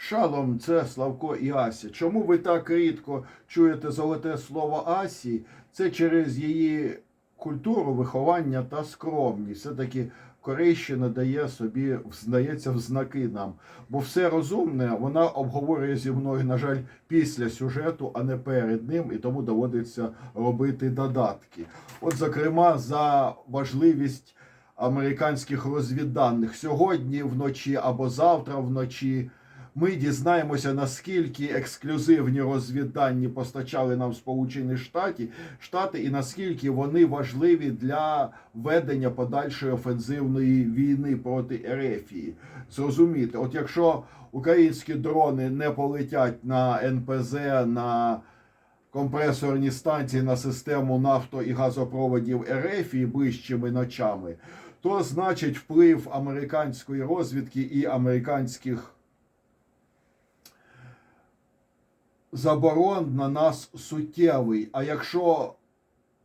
Шалом, це Славко і Ася. Чому ви так рідко чуєте золоте слово Асі? Це через її культуру, виховання та скромність. Все-таки Корейщина дає собі, здається, в знаки нам. Бо все розумне вона обговорює зі мною, на жаль, після сюжету, а не перед ним, і тому доводиться робити додатки. От, зокрема, за важливість американських розвідданих сьогодні вночі або завтра вночі. Ми дізнаємося, наскільки ексклюзивні розвіддані постачали нам Сполучені Штати, Штати і наскільки вони важливі для ведення подальшої офензивної війни проти Ерефії. Зрозуміти, от якщо українські дрони не полетять на НПЗ, на компресорні станції на систему нафто і газопроводів Ерефії ближчими ночами, то значить вплив американської розвідки і американських заборон на нас суттєвий. А якщо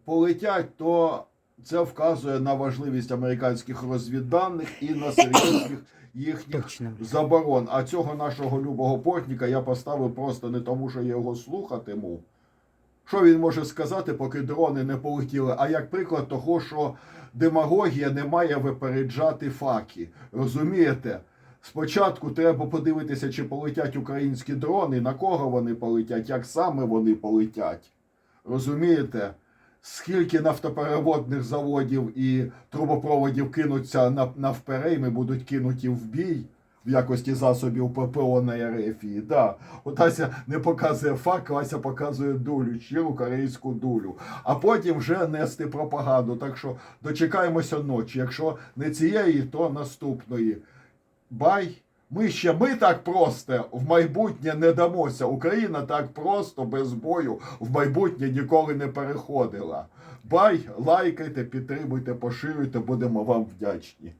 полетять, то це вказує на важливість американських розвідданих і на серйозних їхніх Точно. заборон. А цього нашого любого портника я поставив просто не тому, що я його слухатиму. Що він може сказати, поки дрони не полетіли? А як приклад того, що демагогія не має випереджати факи. Розумієте? Спочатку треба подивитися, чи полетять українські дрони, на кого вони полетять, як саме вони полетять. Розумієте? Скільки нафтопереводних заводів і трубопроводів кинуться на, навперейми, будуть кинуті в бій в якості засобів ППО на Ерефії. Да. От Ася не показує факт, Ася показує дулю, щиру корейську дулю. А потім вже нести пропаганду. Так що дочекаємося ночі. Якщо не цієї, то наступної. Бай. Ми ще ми так просто в майбутнє не дамося. Україна так просто без бою в майбутнє ніколи не переходила. Бай, лайкайте, підтримуйте, поширюйте, будемо вам вдячні.